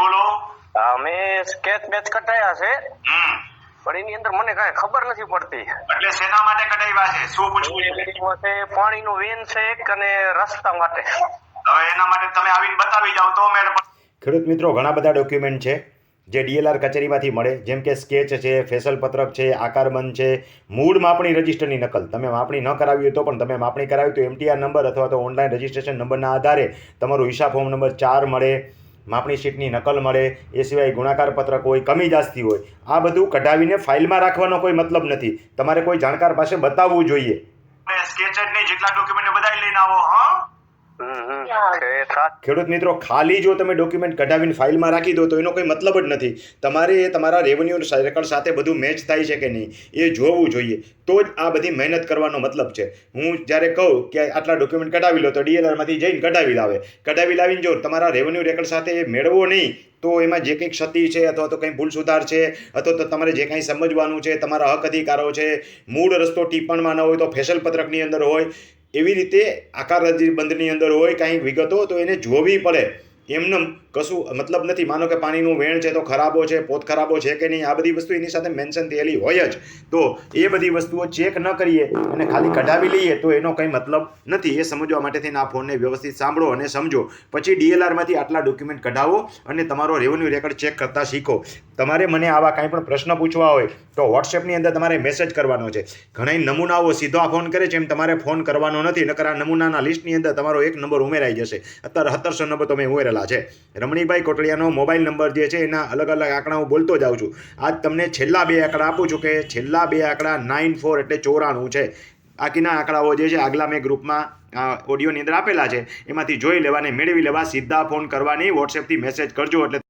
બોલો. અમે sketch batch કટાયા છે. પણ એની અંદર મને કઈ ખબર નથી પડતી. એટલે સેના માટે કટાવ્યા છે? શું પૂછવું છે? છે વેન છે એક અને રસ્તા માટે. હવે એના માટે તમે આવીને બતાવી જાવ તો મેળ ખેડૂત મિત્રો ઘણા બધા ડોક્યુમેન્ટ છે જે ડીએલઆર કચેરીમાંથી મળે. જેમ કે સ્કેચ છે ફેસલ પત્રક છે આકારબંધ છે મૂળ માપણી રજિસ્ટરની નકલ. તમે માપણી ન કરાવી હોય તો પણ તમે માપણી કરાવી તો એમટીઆર નંબર અથવા તો ઓનલાઈન રજિસ્ટ્રેશન નંબરના આધારે તમારું હિસાબ ફોર્મ નંબર ચાર મળે. માપણી શીટની નકલ મળે, એ સિવાય ગુણાકાર પત્રક હોય, કમી જાસ્તી હોય, આ બધું કઢાવીને ફાઇલમાં રાખવાનો કોઈ મતલબ નથી. તમારે કોઈ જાણકાર પાસે બતાવવું જોઈએ. અને સ્કેચ જ નહીં, જેટલા ડોક્યુમેન્ટ બધા લઈને આવો, હા? ખેડૂત મિત્રો ખાલી જો તમે ડોક્યુમેન્ટ કઢાવીને ફાઇલમાં રાખી દો તો એનો કોઈ મતલબ જ નથી. તમારે એ તમારા રેવન્યુ રેકર્ડ સાથે બધું મેચ થાય છે કે નહીં એ જોવું જોઈએ. તો જ આ બધી મહેનત કરવાનો મતલબ છે. હું જ્યારે કહું કે આટલા ડોક્યુમેન્ટ કઢાવી લો તો ડીએલઆરમાંથી જઈને કઢાવી લાવે. કઢાવી લાવીને જો તમારા રેવન્યુ રેકર્ડ સાથે એ મેળવો નહીં તો એમાં જે કંઈ ક્ષતિ છે અથવા તો કંઈ ભૂલ સુધાર છે અથવા તો તમારે જે કાંઈ સમજવાનું છે તમારા હક અધિકારો છે મૂળ રસ્તો ટીપણમાં ન હોય તો ફેશલ પત્રકની અંદર હોય એવી રીતે આકાર બંધની અંદર હોય, કાંઈ વિગતો તો એને જોવી પડે. એમને કશું મતલબ નથી. માનો કે પાણીનું વેણ છે તો ખરાબો છે, પોત ખરાબો છે કે નહીં, આ બધી વસ્તુ એની સાથે મેન્શન થયેલી હોય જ. તો એ બધી વસ્તુઓ ચેક ન કરીએ અને ખાલી કઢાવી લઈએ તો એનો કંઈ મતલબ નથી. એ સમજવા માટે થઈને આ ફોનને વ્યવસ્થિત સાંભળો અને સમજો. પછી ડીએલઆરમાંથી આટલા ડોક્યુમેન્ટ કઢાવો અને તમારો રેવન્યુ રેકર્ડ ચેક કરતા શીખો. તમારે મને આવા કાંઈ પણ પ્રશ્ન પૂછવા હોય તો વોટ્સએપની અંદર તમારે મેસેજ કરવાનો છે. ઘણા નમૂનાઓ સીધો આ ફોન કરે છે, એમ તમારે ફોન કરવાનો નથી, નકર આ નમૂનાના લિસ્ટની અંદર તમારો એક નંબર ઉમેરાઈ જશે. અત્યારે સત્તરસો નંબર તમે ઉમેરેલા છે. રમણીભાઈ કોટડિયાનો મોબાઈલ નંબર જે છે, એના અલગ અલગ આંકડા હું બોલતો જાઉં છું. આજ તમને છેલ્લા બે આંકડા આપું છું કે છેલ્લા બે આંકડા નાઇન ફોર એટલે ચોરાણું છે. બાકીના આંકડાઓ જે છે, આગલા મેં ગ્રુપમાં ઓડિયોની અંદર આપેલા છે. એમાંથી જોઈ લેવાને મેળવી લેવા સીધા ફોન કરવાની. વોટ્સએપથી મેસેજ કરજો એટલે